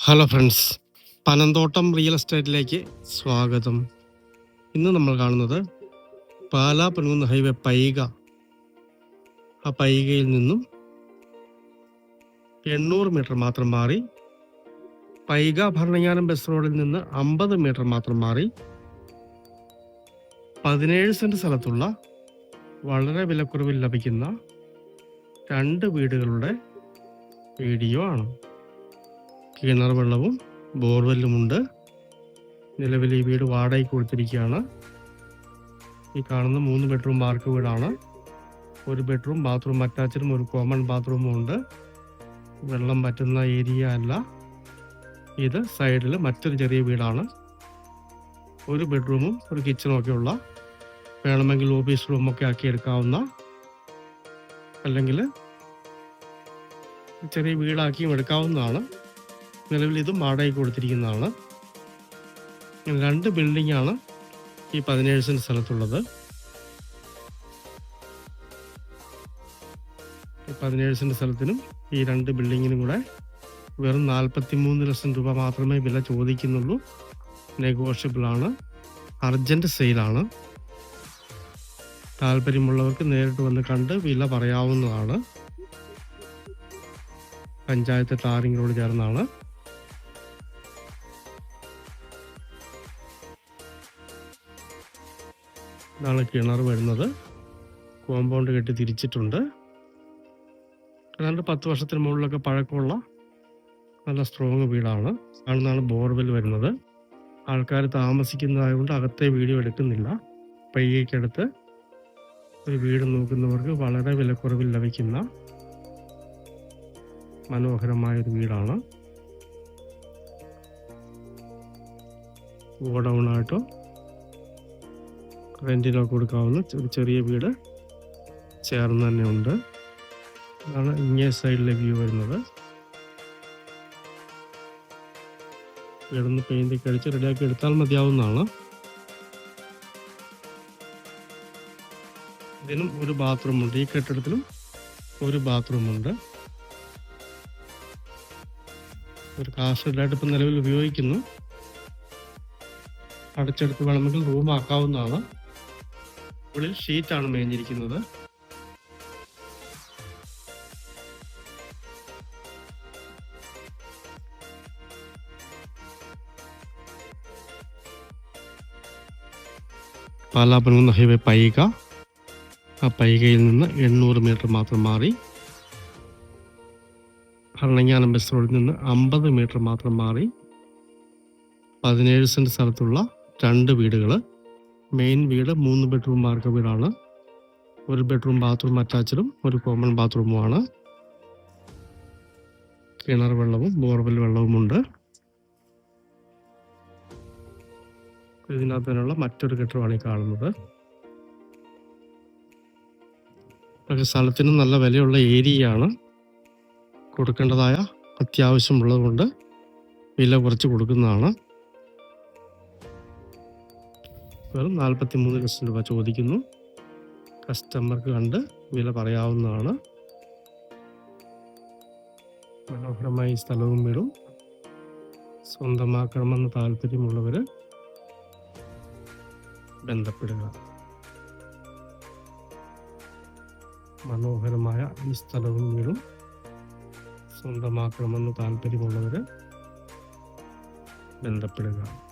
Hello friends Panamthottam real എസ്റ്റേറ്റിലേക്ക് സ്വാഗതം. ഇന്ന് നമ്മൾ കാണുന്നത് പാലാ പനുകുന്ന ഹൈവേ പൈക. ആ പൈകയിൽ നിന്നും എണ്ണൂറ് മീറ്റർ മാത്രം മാറി പൈക ഭരണങ്ങാനം ബസ് റോഡിൽ നിന്ന് അമ്പത് മീറ്റർ മാത്രം മാറി പതിനേഴ് സെന്റ് സ്ഥലത്തുള്ള വളരെ വിലക്കുറവിൽ ലഭിക്കുന്ന രണ്ട് വീടുകളുടെ വീഡിയോ ആണ്. കിണർ വെള്ളവും ബോർവെല്ലുമുണ്ട് നിലവിൽ ഈ വീട് വാടകയ്ക്ക് കൊടുത്തിരിക്കുകയാണ്. ഈ കാണുന്ന മൂന്ന് ബെഡ്റൂം മാർക്ക് വീടാണ്. ഒരു ബെഡ്റൂം ബാത്റൂം അറ്റാച്ചഡും ഒരു കോമൺ ബാത്റൂമും ഉണ്ട്. വെള്ളം പറ്റുന്ന ഏരിയ അല്ല. ഇത് സൈഡിൽ മറ്റൊരു ചെറിയ വീടാണ്. ഒരു ബെഡ്റൂമും ഒരു കിച്ചണും ഒക്കെ ഉള്ള വേണമെങ്കിൽ ഓഫീസ് റൂമൊക്കെ ആക്കി എടുക്കാവുന്ന അല്ലെങ്കിൽ ചെറിയ വീടാക്കിയും എടുക്കാവുന്നതാണ്. നിലവിൽ ഇതും വാടകയ്ക്ക് കൊടുത്തിരിക്കുന്നതാണ്. രണ്ട് ബിൽഡിംഗ് ആണ് ഈ പതിനേഴ് സെന്റ് സ്ഥലത്തുള്ളത്. പതിനേഴ് സെന്റ് സ്ഥലത്തിനും ഈ രണ്ട് ബിൽഡിങ്ങിനും കൂടെ വെറും നാൽപ്പത്തി മൂന്ന് ലക്ഷം രൂപ മാത്രമേ വില ചോദിക്കുന്നുള്ളൂ. നെഗോഷ്യബിൾ ആണ് അർജന്റ് സെയിലാണ്. താല്പര്യമുള്ളവർക്ക് നേരിട്ട് വന്ന് കണ്ട് വില പറയാവുന്നതാണ്. പഞ്ചായത്ത് റോഡ് ചേർന്നാണ്. ഇതാണ് കിണർ വരുന്നത്. കോമ്പൗണ്ട് കെട്ടി തിരിച്ചിട്ടുണ്ട്. ഏതാണ്ട് പത്ത് വർഷത്തിന് മുകളിലൊക്കെ പഴക്കമുള്ള നല്ല സ്ട്രോങ് വീടാണ്. അവിടുന്നാണ് ബോർവെൽ വരുന്നത്. ആൾക്കാർ താമസിക്കുന്നതായതുകൊണ്ട് അകത്തെ വീഡിയോ എടുക്കുന്നില്ല. പയ്യക്കടുത്ത് ഒരു വീട് നോക്കുന്നവർക്ക് വളരെ വിലക്കുറവിൽ ലഭിക്കുന്ന മനോഹരമായ ഒരു വീടാണ്. ഗോഡൗണായിട്ടോ റെന്റിനോ കൊടുക്കാവുന്ന ഒരു ചെറിയ വീട് ചേർന്ന് തന്നെ ഉണ്ട്. അതാണ് ഇങ്ങേ സൈഡിലെ വ്യൂ വരുന്നത്. വീടൊന്ന് പെയിന്റ് ഒക്കെ അടിച്ച് റെഡിയാക്കി എടുത്താൽ മതിയാവുന്നതാണ്. ഇതിനും ഒരു ബാത്റൂമുണ്ട് ഈ കെട്ടിടത്തിലും ഒരു ബാത്റൂമുണ്ട് ഒരു കാസ്റ്റഡായിട്ട് ഇപ്പം നിലവിൽ ഉപയോഗിക്കുന്നു. അടച്ചെടുത്ത് വേണമെങ്കിൽ റൂം ആക്കാവുന്നതാണ്. ഉള്ളിൽ ആണ് മേഞ്ഞിരിക്കുന്നത്. പാലാപനം ഹൈവേ പൈക. ആ പൈകയിൽ നിന്ന് എണ്ണൂറ് മീറ്റർ മാത്രം മാറി. ഭരണങ്ങാനം ബസ് റോഡിൽ നിന്ന് അമ്പത് മീറ്റർ മാത്രം മാറി. പതിനേഴ് സെന്റ് സ്ഥലത്തുള്ള രണ്ട് വീടുകൾ മെയിൻ വീട് മൂന്ന് ബെഡ്റൂം മാർഗ വീടാണ്. ഒരു ബെഡ്റൂം ബാത്റൂം അറ്റാച്ചഡും ഒരു കോമൺ ബാത്റൂമുമാണ് കിണർ വെള്ളവും ബോർവെൽ വെള്ളവുമുണ്ട് തന്നെയുള്ള മറ്റൊരു കെട്ടിടമാണ് ഈ കാണുന്നത്. പക്ഷെ സ്ഥലത്തിന് നല്ല വിലയുള്ള ഏരിയയാണ്. കൊടുക്കേണ്ടതായ അത്യാവശ്യമുള്ളത് കൊണ്ട് വില കുറച്ച് കൊടുക്കുന്നതാണ്. വെറും നാൽപ്പത്തി മൂന്ന് ലക്ഷം രൂപ ചോദിക്കുന്നു. കസ്റ്റമർക്ക് കണ്ട് വില പറയാവുന്നതാണ്. മനോഹരമായി സ്ഥലവും വീടും സ്വന്തമാക്കണമെന്ന് താല്പര്യമുള്ളവർ ബന്ധപ്പെടുക. മനോഹരമായ ഈ സ്ഥലവും വീടും സ്വന്തമാക്കണമെന്ന് താല്പര്യമുള്ളവർ ബന്ധപ്പെടുക.